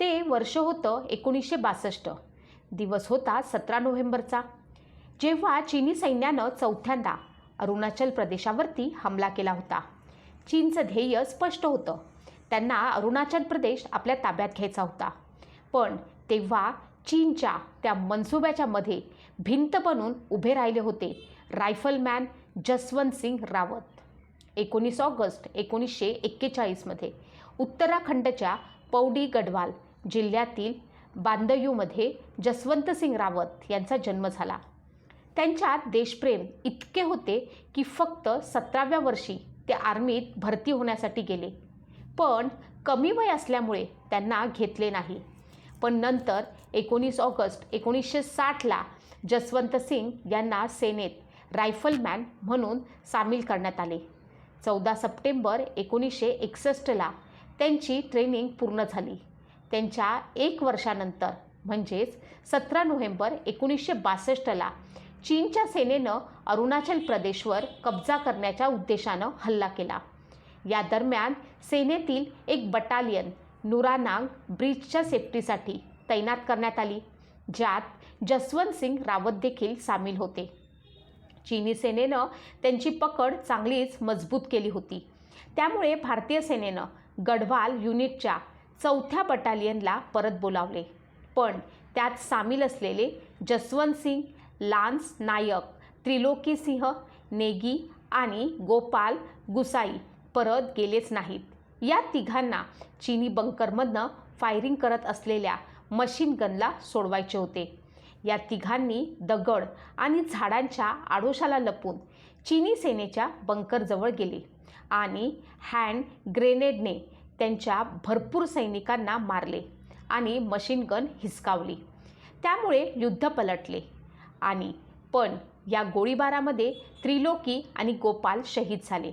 ते वर्ष होतं एकोणीसशे बासष्ट. दिवस होता सतरा नोव्हेंबरचा. जेव्हा चीनी सैन्यानं चौथ्यांदा अरुणाचल प्रदेशावरती हमला केला होता. चीनचं ध्येय स्पष्ट होतं. त्यांना अरुणाचल प्रदेश आपल्या ताब्यात घ्यायचा होता. पण तेव्हा चीनच्या त्या मनसुब्याच्या मध्ये भिंत बनून उभे राहिले होते रायफलमॅन जसवंत सिंग रावत. एकोणीस ऑगस्ट एकोणीसशे एक्केचाळीसमध्ये उत्तराखंडच्या पौडी गढवाल जिल्ह्यातील बांदयूमध्ये जसवंत सिंग रावत यांचा जन्म झाला. त्यांच्यात देशप्रेम इतके होते की फक्त सतराव्या वर्षी ते आर्मीत भरती होण्यासाठी गेले. पण कमी वय असल्यामुळे त्यांना घेतले नाही. पण नंतर एकोणीस ऑगस्ट एकोणीसशे साठला जसवंत सिंग यांना सेनेत रायफलमॅन म्हणून सामील करण्यात आले. चौदा सप्टेंबर एकोणीसशे एकसष्टला त्यांची ट्रेनिंग पूर्ण झाली. त्यांच्या एक वर्षानंतर म्हणजेच सतरा नोव्हेंबर एकोणीसशे बासष्टला चीनच्या सेनेनं अरुणाचल प्रदेशवर कब्जा करण्याच्या उद्देशानं हल्ला केला. या दरम्यान सेनेतील एक बटालियन नुरानांग ब्रिजच्या सेफ्टीसाठी तैनात करण्यात आली ज्यात जसवंत सिंग रावत देखील सामील होते. चीनी सेनेनं त्यांची पकड चांगलीच मजबूत केली होती. त्यामुळे भारतीय सेनेनं गढवाल युनिटच्या चौथ्या बटालियनला परत बोलावले. पण त्यात सामील असलेले जसवंत सिंग लान्स नायक त्रिलोकी सिंह नेगी आणि गोपाल गुसाई परत गेलेच नाहीत. या तिघांना चीनी बंकरमधनं फायरिंग करत असलेल्या मशीन गनला सोडवायचे होते. या तिघांनी दगड आणि झाडांच्या आडोशाला लपून चीनी सेनेच्या बंकरजवळ गेले आणि हँड ग्रेनेडने त्यांच्या भरपूर सैनिकांना मारले आणि मशीन गन हिसकावली. त्यामुळे युद्ध पलटले आणि पण या गोळीबारामध्ये त्रिलोकी आणि गोपाल शहीद झाले.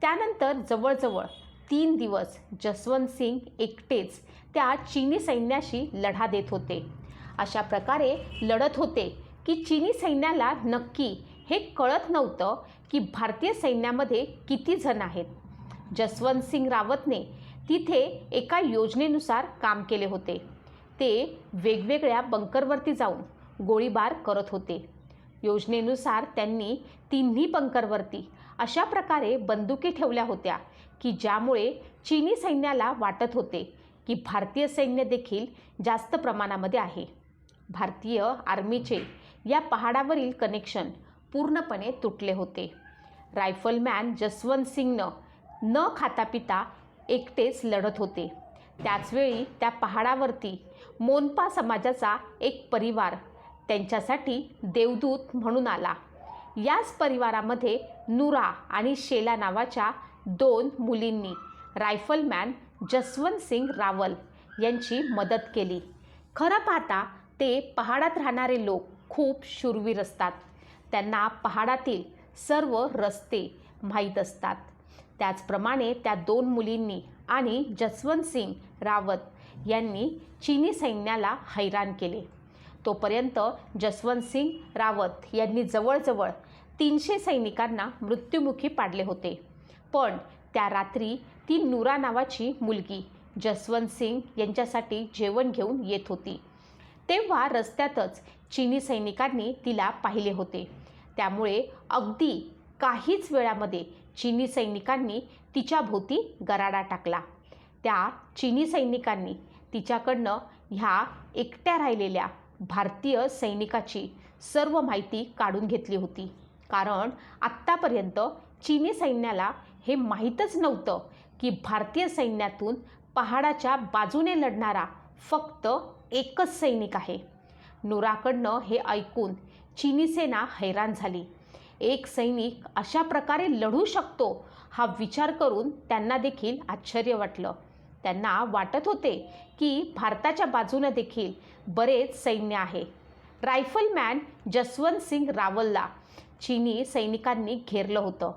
त्यानंतर जवळजवळ तीन दिवस जसवंत सिंग एकटेच त्या चीनी सैन्याशी लढा देत होते. अशा प्रकारे लढत होते की चिनी सैन्याला नक्की हे कळत नव्हतं की भारतीय सैन्यामध्ये किती जण आहेत. जसवंत सिंग रावतने तिथे एका योजनेनुसार काम केले होते. ते वेगवेगळ्या बंकरवरती जाऊन गोळीबार करत होते. योजनेनुसार त्यांनी तिन्ही बंकरवरती अशा प्रकारे बंदुकी ठेवल्या होत्या की ज्यामुळे चीनी सैन्याला वाटत होते की भारतीय सैन्य देखील जास्त प्रमाणामध्ये आहे. भारतीय आर्मीचे या पहाडावरील कनेक्शन पूर्णपणे तुटले होते. रायफलमॅन जसवंत सिंगनं न खाता पिता एकटेच लढत होते. त्याचवेळी त्या पहाडावरती मोनपा समाजाचा एक परिवार त्यांच्यासाठी देवदूत म्हणून आला. याच परिवारामध्ये नुरा आणि शेला नावाच्या दोन मुलींनी रायफलमॅन जसवंत सिंग रावल यांची मदत केली. खरं पाहता ते पहाडात राहणारे लोक खूप शूरवीर असतात. त्यांना पहाडातील सर्व रस्ते माहीत असतात. त्याचप्रमाणे त्या दोन मुलींनी आणि जसवंत सिंग रावत यांनी चीनी सैन्याला हैराण केले. तोपर्यंत जसवंत सिंग रावत यांनी जवळजवळ तीनशे सैनिकांना मृत्युमुखी पाडले होते. पण त्या रात्री ती नुरा नावाची मुलगी जसवंत सिंग यांच्यासाठी जेवण घेऊन येत होती. तेव्हा रस्त्यातच चीनी सैनिकांनी तिला पाहिले होते. त्यामुळे अगदी काहीच वेळामध्ये चीनी सैनिकांनी तिच्या भोवती गराडा टाकला. त्या चीनी सैनिकांनी तिच्याकडनं ह्या एकट्या राहिलेल्या भारतीय सैनिकाची सर्व माहिती काढून घेतली होती. कारण आत्तापर्यंत चीनी सैन्याला हे माहीतच नव्हतं की भारतीय सैन्यातून पहाडाच्या बाजूने लढणारा फक्त एकच सैनिक आहे. नुराकडनं हे ऐकून चीनी सेना हैराण झाली. एक सैनिक अशा प्रकारे लढू शकतो हा विचार करून त्यांना देखील आश्चर्य वाटलं. त्यांना वाटत होते की भारताच्या बाजूनं देखील बरेच सैन्य आहे. रायफलमॅन जसवंत सिंग रावलला चीनी सैनिकांनी घेरलं होतं.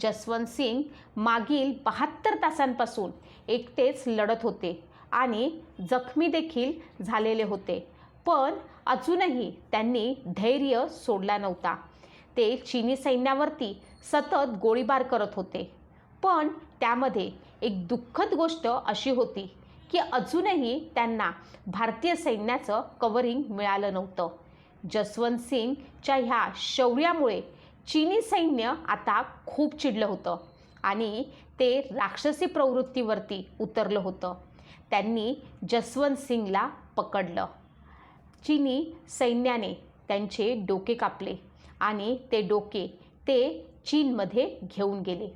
जसवंत सिंग मागील बहात्तर तासांपासून एकटेच लढत होते. आणि जखमी देखील झालेले होते. पण अजूनही त्यांनी धैर्य सोडला नव्हता. ते चीनी सैन्यावरती सतत गोळीबार करत होते. पण त्यामध्ये एक दुःखद गोष्ट अशी होती की अजूनही त्यांना भारतीय सैन्याचं कवरिंग मिळालं नव्हतं. जसवंत सिंगच्या ह्या शौर्यामुळे चीनी सैन्य आता खूप चिडलं होतं आणि ते राक्षसी प्रवृत्तीवरती उतरलं होतं. त्यांनी जसवंत सिंगला पकडलं. चीनी सैन्याने त्यांचे डोके कापले आणि ते डोके ते चीनमध्ये घेऊन गेले.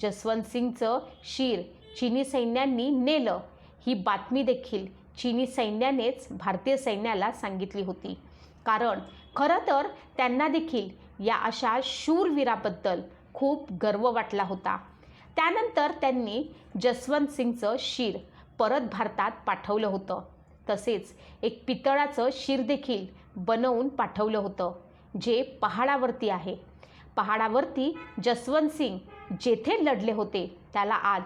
जसवंत सिंगचं शीर चीनी सैन्यांनी नेलं. ही बातमी देखील चीनी सैन्यानेच भारतीय सैन्याला सांगितली होती. कारण खरं तर त्यांना देखील या अशा शूरवीराबद्दल खूप गर्व वाटला होता. त्यानंतर त्यांनी जसवंत सिंगचं शीर परत भारतात पाठवलं होतं. तसेच एक पितळाचं शीर देखील बनवून पाठवलं होतं जे पहाडावरती आहे. पहाडावरती जसवंत सिंग जेथे लढले होते त्याला आज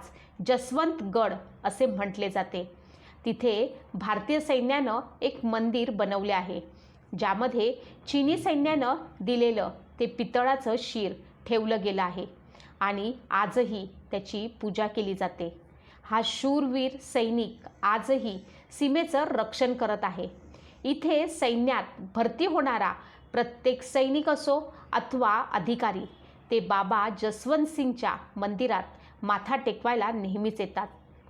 जसवंतगड असे म्हटले जाते. तिथे भारतीय सैन्यानं एक मंदिर बनवले आहे ज्यामध्ये चिनी सैन्यानं दिलेलं ते पितळाचं शीर ठेवलं गेलं आहे आणि आजही त्याची पूजा केली जाते. हा शूरवीर सैनिक आजही सीमेचं रक्षण करत आहे. इथे सैन्यात भरती होणारा प्रत्येक सैनिक असो अथवा अधिकारी ते बाबा जसवंत सिंगच्या मंदिरात माथा टेकवायला नेहमीच येतात.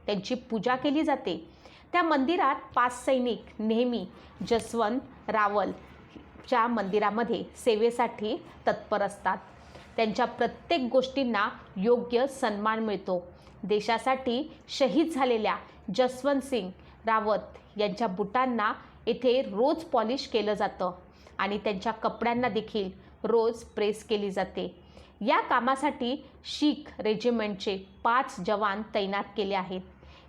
त्यांची पूजा केली जाते. त्या मंदिरात पाच सैनिक नेहमी जसवंत रावलच्या मंदिरामध्ये सेवेसाठी तत्पर असतात. त्यांच्या प्रत्येक गोष्टींना योग्य सन्मान मिळतो. देशासाठी शहीद झालेल्या जसवंत सिंग रावत यांच्या बुटांना येथे रोज पॉलिश केलं जातं आणि त्यांच्या कपड्यांना देखील रोज प्रेस केली जाते. या कामासाठी शीख रेजिमेंटचे पाच जवान तैनात केले आहेत.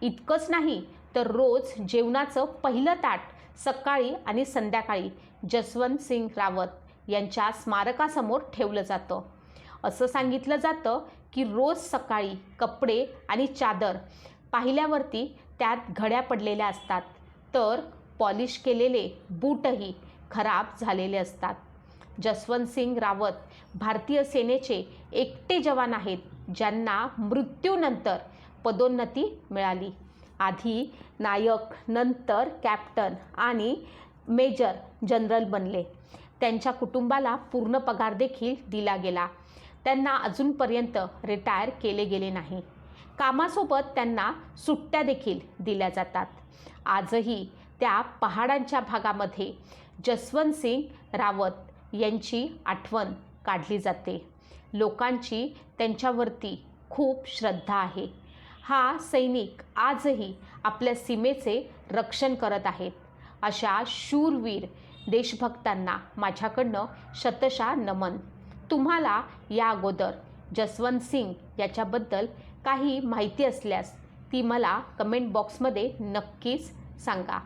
इतकंच नाही तर रोज जेवणाचं पहिलं ताट सकाळी आणि संध्याकाळी जसवंत सिंग रावत यांच्या स्मारकासमोर ठेवलं जातं. असं सांगितलं जातं की रोज सकाळी कपडे आणि चादर पाहिल्यावरती त्यात घड्या पडलेल्या असतात. तर पॉलिश केलेले बूटही खराब झालेले असतात. जसवंत सिंग रावत भारतीय सेनेचे एकटे जवान आहेत ज्यांना मृत्यूनंतर पदोन्नती मिळाली. आधी नायक नंतर कॅप्टन आणि मेजर जनरल बनले. त्यांच्या कुटुंबाला पूर्ण पगार देखील दिला गेला. त्यांना अजूनपर्यंत रिटायर केले गेले नाही. कामासोबत त्यांना सुट्ट्या देखील दिल्या जातात. आजही त्या पहाडांच्या भागामध्ये जसवंत सिंग रावत यांची आठवण काढली जाते. लोकांची त्यांच्यावरती खूप श्रद्धा आहे. हा सैनिक आजही आपल्या सीमेचे रक्षण करत आहेत. अशा शूरवीर देशभक्तांना माझ्याकडनं शतशा नमन. तुम्हाला या अगोदर जसवंत सिंग याच्याबद्दल काही माहिती असल्यास ती मला कमेंट बॉक्समध्ये नक्कीच सांगा.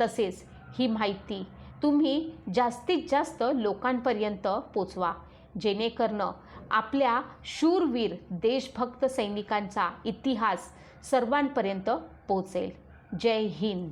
तसेच ही माहिती तुम्ही जास्तीत जास्त लोकांपर्यंत पोचवा. जेणेकरणं आपल्या शूरवीर देशभक्त सैनिकांचा इतिहास सर्वांपर्यंत पोचेल. जय हिंद.